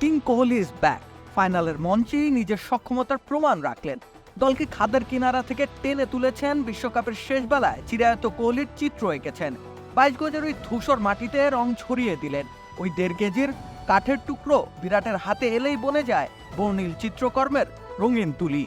King Kohli is back ফাইনালের নিজের সক্ষমতার প্রমাণ রাখলেন। দলকে খাদের কিনারা থেকে টেনে তুলেছেন বিশ্বকাপের শেষ বেলায়। চিরায়ত কোহলির চিত্র এঁকেছেন। বাইশ গজের ওই ধূসর মাটিতে রং ছড়িয়ে দিলেন। ওই দেড় কেজির কাঠের টুকরো বিরাটের হাতে এলেই বনে যায় বর্ণিল চিত্রকর্মের রঙিন তুলি।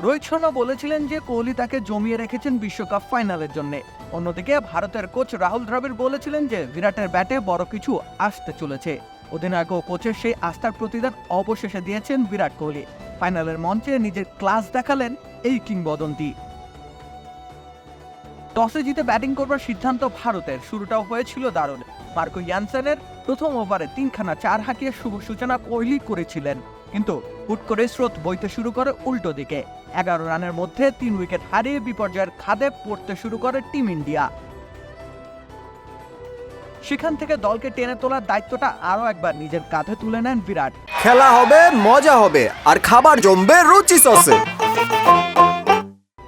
রোহিত শর্মা বলেছিলেন যে কোহলি তাকে জমিয়ে রেখেছেন বিশ্বকাপ ফাইনালের জন্য। অন্যদিকে ভারতের কোচ রাহুল দ্রাবিড় বলেছিলেন যে বিরাটের ব্যাটে বড় কিছু আসতে চলেছে। অধিনায়ক ও কোচের সেই আস্থার প্রতিদান অবশেষে দিয়েছেন বিরাট কোহলি। ফাইনালের মঞ্চে নিজের ক্লাস দেখালেন এই কিংবদন্তি। টসে জিতে ব্যাটিং করবার সিদ্ধান্ত ভারতের। শুরুটাও হয়েছিল দারুণ। মার্কো ইয়ানসেনের প্রথম ওভারে তিনখানা চার হাঁকিয়ে শুভ সূচনা কোহলি করেছিলেন। কিন্তু হুট করে স্রোত বইতে শুরু করে উল্টো দিকে। এগারো রানের মধ্যে তিন উইকেট হারিয়ে বিপর্যয়ের খাদে পড়তে শুরু করে টিম ইন্ডিয়া। সেখান থেকে দলকে টেনে তোলার দায়িত্বটা আরও একবার নিজের কাঁধে তুলে নেন বিরাট। খেলা হবে মজা হবে আর খাবার জমবে রুচি সসে।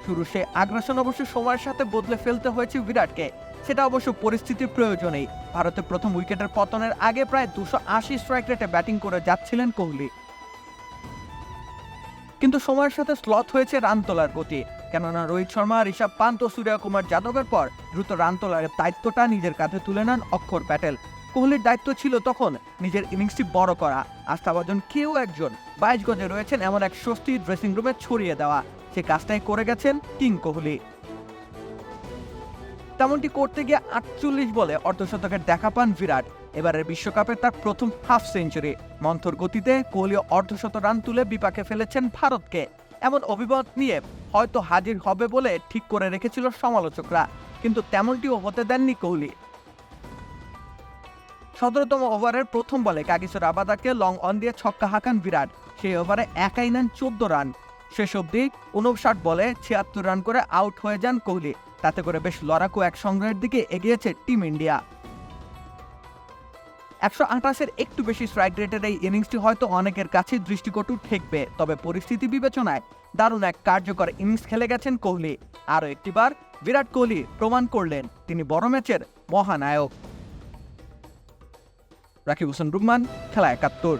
শুরু সে আগ্রাসন অবশ্য সময়ের সাথে বদলে ফেলতে হয়েছে বিরাটকে। সেটা অবশ্য পরিস্থিতির প্রয়োজনেই। ভারতের প্রথম উইকেটের পতনের আগে প্রায় দুশো আশি স্ট্রাইক রেটে ব্যাটিং করে যাচ্ছিলেন কোহলি। কিন্তু সময়ের সাথে স্লথ হয়েছে রান তোলার গতি। কেননা রোহিত শর্মা, ঋষভ পান্ত ও সূর্যকুমার যাদবের পর দ্রুত রান তোলার দায়িত্বটা নিজের কাঁধে তুলে নেন অক্ষর প্যাটেল। কোহলির দায়িত্ব ছিল তখন নিজের ইনিংসটি বড় করা। আস্থাভাজন কেউ একজন বাইশ গজে রয়েছেন এমন এক স্বস্তি ড্রেসিং রুমে ছড়িয়ে দেওয়া। সে কাজটাই করে গেছেন কিং কোহলি। তেমনটি করতে গিয়ে আটচল্লিশ বলে অর্ধশতকের দেখা পান বিরাট। এবারের বিশ্বকাপে তার প্রথম হাফ সেঞ্চুরি। মন্থর গতিতে কোহলি অর্ধশত রান তুলে বিপাকে ফেলেছেন ভারতকে। এমন অভিমত নিয়ে হয়তো হাজির হবে বলে ঠিক করে রেখেছিল সমালোচকরা, কিন্তু তেমনটিও হতে দেননি কোহলি। সতেরোতম ওভারের প্রথম বলে কাগিসোর আবাদাকে লং অন দিয়ে ছক্কা হাঁকান বিরাট। সেই ওভারে একাই নেন চোদ্দ রান। শেষ অবধি উনষাট বলে ছিয়াত্তর রান করে আউট হয়ে যান কোহলি। তাতে করে বেশ লড়াকু এক সংগ্রহের দিকে এগিয়েছে টিম ইন্ডিয়া। একশো আঠাশের একটু বেশি স্ট্রাইক রেটের এই ইনিংসটি হয়তো অনেকের কাছে দৃষ্টিকটু ঠেকবে, তবে পরিস্থিতি বিবেচনায় দারুণ এক কার্যকর ইনিংস খেলে গেছেন কোহলি। আরও একটিবার বিরাট কোহলি প্রমাণ করলেন, তিনি বড় ম্যাচের মহানায়ক। রাকিব হোসেন, রুকমান, খেলা একাত্তর।